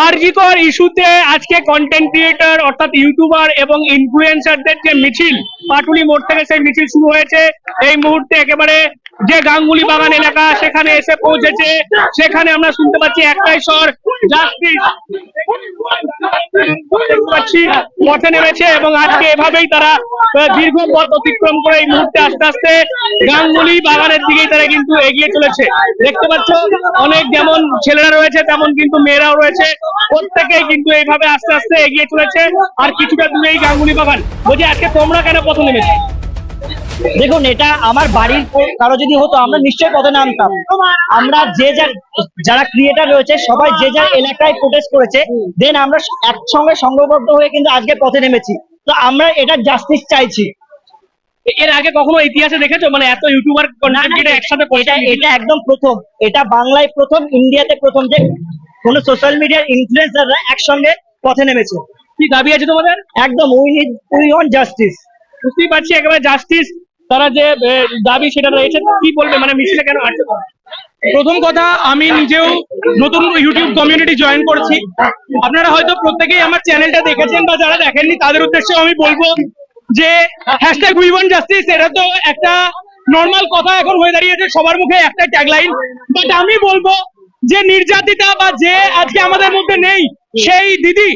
আরজিকর ইস্যুতে আজকে content creator অর্থাৎ ইউটিউবার এবং ইনফ্লুয়েন্সারদের যে মিছিল, পাটুলি মোড় থেকে সেই মিছিল শুরু হয়েছে। এই মুহূর্তে একেবারে যে গাঙ্গুলি বাগান এলাকা, সেখানে এসে পৌঁছেছে। সেখানে আমরা শুনতে পাচ্ছি একটাই স্বর জাস্টিস পথে নেমেছে এবং আজকে এভাবেই তারা দীর্ঘ পথ অতিক্রম করে এই মুহূর্তে আস্তে আস্তে গাঙ্গুলি বাগানের দিকেই তারা কিন্তু এগিয়ে চলেছে। দেখতে পাচ্ছ, অনেক যেমন ছেলেরা রয়েছে, তেমন কিন্তু মেয়েরাও রয়েছে। প্রত্যেকেই কিন্তু এইভাবে আস্তে আস্তে এগিয়ে চলেছে, আর কিছুটা দূরেই গাঙ্গুলি বাগান। বলছি, আজকে তোমরা কেন পথে নেমেছো? দেখুন, এটা আমার বাড়ির কারও যদি হতো, আমরা নিশ্চয়ই পথে নামতাম। আমরা যে যার যারা ক্রিয়েটার রয়েছে, সবাই যে যার এলাকায় প্রোটেস্ট করেছে দেন আমরা একসঙ্গে সংঘবদ্ধ হয়ে কিন্তু আজকে পথে নেমেছি। তো আমরা এটা জাস্টিস চাইছি। এর আগে কখনো ইতিহাসে দেখেছ? মানে এত ইউটিউবার কন্টেন্ট একসাথে এটা এটা একদম প্রথম। এটা বাংলায় প্রথম ইন্ডিয়াতে প্রথম যে কোনো সোশ্যাল মিডিয়ার ইনফ্লুয়েন্সাররা একসঙ্গে পথে নেমেছে। কি দাবি আছে তোমাদের? একদম we need we want justice বুঝতেই পারছি একেবারে জাস্টিস তারা যে দাবি সেটা রয়েছে কি বলবে? মানে মিছিলে কেন আসছে? প্রথম কথা, আমি নিজেও নতুন ইউটিউব কমিউনিটি জয়েন করেছি। আপনারা হয়তো প্রত্যেকেই আমার চ্যানেলটা দেখেছেন বা যারা দেখেননি, তাদের উদ্দেশ্যে আমি বলব যে হ্যাশট্যাগ উই ওয়ান্ট জাস্টিস এটা তো একটা নর্মাল কথা এখন হয়ে দাঁড়িয়েছে, সবার মুখে একটা ট্যাগলাইন বাট আমি বলব যে, নির্যাতিতা বা যে আজকে আমাদের মধ্যে নেই, সেই দিদি,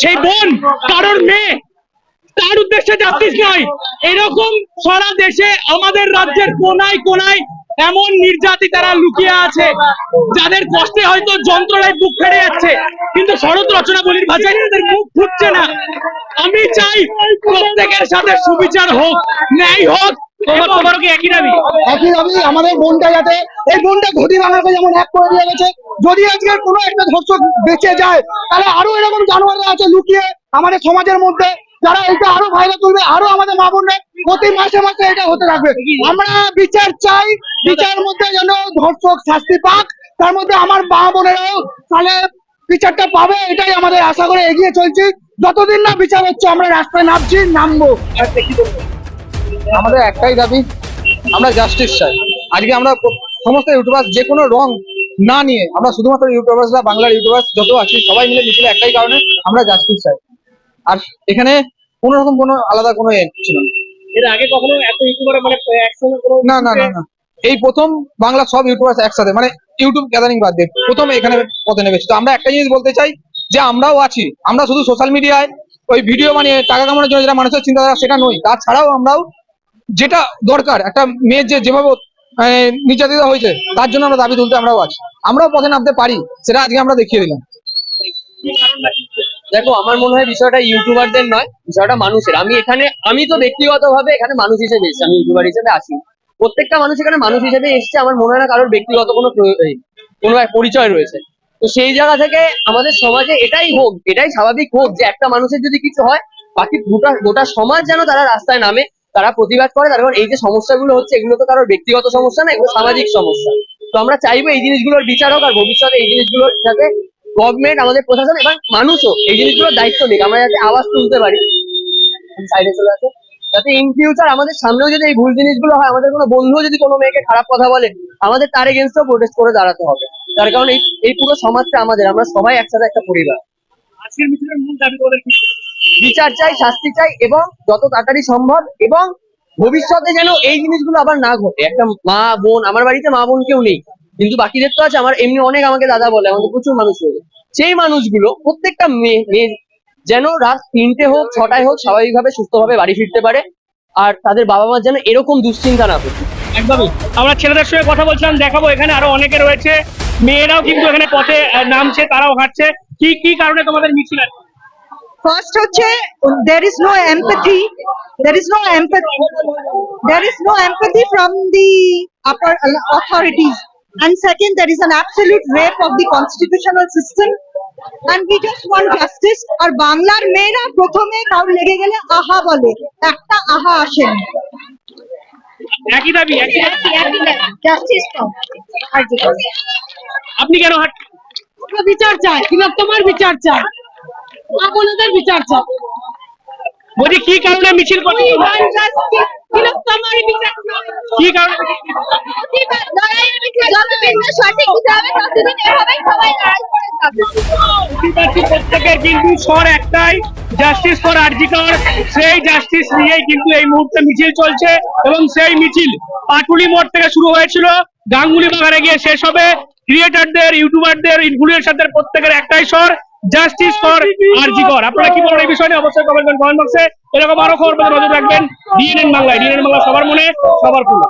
সেই বোন, কারোর মেয়ে, তার উদ্দেশ্যে জাস্টিস নয়। এরকম সারা দেশে, আমাদের রাজ্যের কোনায় কোনায় এমন নির্যাতিতারা লুকিয়ে আছে যাদের কষ্টে হয়তো যন্ত্রণায় বুক ফেড়ে যাচ্ছে। কিন্তু শরৎ রচনা বলির ভাষায় তাদের মুখ ফুটছে না। আমি চাই প্রত্যেকের সাথে সুবিচার হোক ন্যায় হোক আমাদের বোনটা যাতে এই বোনটা ঘটি বাংলাকে যেমন এক করে দিয়ে গেছে যদি আজকের কোনো একটা ধর্ষক বেঁচে যায় তাহলে আরও এরকম জানোয়াররা আছে লুকিয়ে আমাদের সমাজের মধ্যে যারা এটা আরও ভাইরাল করবে, আরও আমাদের মা বোনরা প্রতি মাসে মাসে এটা হতে থাকবে। আমরা বিচার চাই, বিচার মধ্যে যেন ধর্ষক শাস্তি পাক, তার মধ্যে আমার মা বোনেরাও তাহলে বিচারটা পাবে, এটাই আমাদের আশা করে এগিয়ে চলছি। যতদিন না বিচার হচ্ছে, আমরা রাস্তায় নামছি, নামবো। আমাদের একটাই দাবি, আমরা জাস্টিস চাই। আজকে আমরা সমস্ত ইউটিউবার যে কোনো রং না নিয়ে, আমরা শুধুমাত্র ইউটিউবার্স বা বাংলার ইউটিউবার্স যত আছি, সবাই মিলে মিছিলে একটাই কারণে আমরা জাস্টিস চাই। আর এখানে কোনো রকম কোনো আলাদা কোনো ছিল না। এর আগে কখনো এত ইউটিউবার মানে একসঙ্গে কোনো না না না না। এই প্রথম বাংলা সব ইউটিউবার্স একসাথে মানে ইউটিউব গ্যাদারিং বাদ দিয়ে প্রথম এখানে পথে নেমেছি। তো আমরা একটা জিনিস বলতে চাই যে আমরাও আছি। আমরা শুধু সোশ্যাল মিডিয়ায় ওই ভিডিও বানিয়ে টাকা কামানোর জন্য যেটা মানুষের চিন্তাধারা সেটা নই। তাছাড়াও আমরাও যেটা দরকার একটা মেয়ের যে যেভাবে নির্যাতিত হয়েছে তার জন্য আমরা দাবি তুলতে আমরাও আছি। আমরাও পথে নামতে পারি সেটা আজকে আমরা দেখিয়ে দিলাম। দেখো, আমার মনে হয় বিষয়টা ইউটিউবারদের নয়, বিষয়টা মানুষের। আমি এখানে, আমি তো ব্যক্তিগতভাবে এখানে মানুষ হিসেবে এসেছি, আমি ইউটিউবার হিসেবে আসি প্রত্যেকটা মানুষ এখানে মানুষ হিসেবে এসেছে, আমার মনে হয় না কারোর ব্যক্তিগত কোনো কোনো এক পরিচয় রয়েছে। তো সেই জায়গা থেকে আমাদের সমাজে এটাই হোক, এটাই স্বাভাবিক হোক যে একটা মানুষের যদি কিছু হয়, বাকি গোটা গোটা সমাজ যেন তারা রাস্তায় নামে, তারা প্রতিবাদ করে, তার কারণ এই যে সমস্যাগুলো হচ্ছে, এগুলো তো কারোর ব্যক্তিগত সমস্যা না, এগুলো সামাজিক সমস্যা। তো আমরা চাইব এই জিনিসগুলোর বিচার হোক, আর ভবিষ্যতে এই জিনিসগুলোর সাথে গভর্নমেন্ট আমাদের প্রশাসন এবং মানুষও এই জিনিসগুলোর দায়িত্ব নিক। আমরা যাতে আওয়াজ তুলতে পারি। সাইডে চলে আসো। যাতে ইন ফিউচার আমাদের সামনেও যদি এই ভুল জিনিসগুলো হয় আমাদের কোনো বন্ধুও যদি কোনো মেয়েকে খারাপ কথা বলে আমাদের তার এগেনস্টও প্রোটেস্ট করে দাঁড়াতে হবে। তার কারণ এই এই পুরো সমাজটা আমাদের। আমরা সবাই একসাথে একটা পরিবার। আজকের মিছিলের মূল দাবি তোমাদের বিচার চাই শাস্তি চাই এবং যত তাড়াতাড়ি সম্ভব এবং ভবিষ্যতে যেন এই জিনিসগুলো আবার না ঘটে। একটা মা বোন আমার বাড়িতে মা বোন কেউ নেই। কিন্তু বাকিদের তো আছে আমার এমনি অনেক আমাকে দাদা বলে আমাদের প্রচুর মানুষ রয়েছে। সেই মানুষগুলো প্রত্যেকটা মেয়ে মেয়ে যেন রাত তিনটে হোক ছটায় হোক স্বাভাবিকভাবে সুস্থভাবে বাড়ি ফিরতে পারে আর তাদের বাবা মা যেন এরকম দুশ্চিন্তা না থাকে একদমই। আমরা ছেলেদের সঙ্গে কথা বলছিলাম দেখাবো এখানে আরও অনেকে রয়েছে। মেয়েরাও কিন্তু এখানে পথে নামছে তারাও হাঁটছে। কি কি কারণে তোমাদের মিছিল আছে? First হচ্ছে there is no empathy there is no empathy there is no empathy from the upper authorities and second there is an absolute rape of the constitutional system. And we just want justice. আর বাংলার মেয়েরা প্রথমে cow লেগে গেলে আহা বলে। একটা আহা আসেন একই দাবি। জাস্টিস আপনি কেন আমরা বিচার চাই। তোমার বিচার চাই। আপনাদের বিচার চাই। বলছি কি কারণে মিছিল করছে কি কারণে প্রতিবাদ লড়াইয়ের বিচার যতদিন না সঠিক বিচার হবে ততদিন এভাবেই সবাই লড়াই করে যাবে প্রতিবাদী প্রত্যেকের কিন্তু স্বর একটাই জাস্টিস ফর আরজিকর সেই জাস্টিস নিয়েই কিন্তু এই মুহূর্তে মিছিল চলছে এবং সেই মিছিল পাটুলি মোড় থেকে শুরু হয়েছিল। গাঙ্গুলি বাগানে গিয়ে শেষ হবে। ক্রিয়েটারদের ইউটিউবারদের ইনফ্লুয়েন্সারদের প্রত্যেকের একটাই স্বর জাস্টিস ফর আরজিকর আপনারা কি বলেন এই বিষয় নিয়ে? অবশ্যই কমেন্ট করেন কমেন্ট বক্সে এরকম আরও খবর নজর রাখবেন। ডিএনএন বাংলায়। ডিএনএন বাংলা সবার মনে, সবার খুলে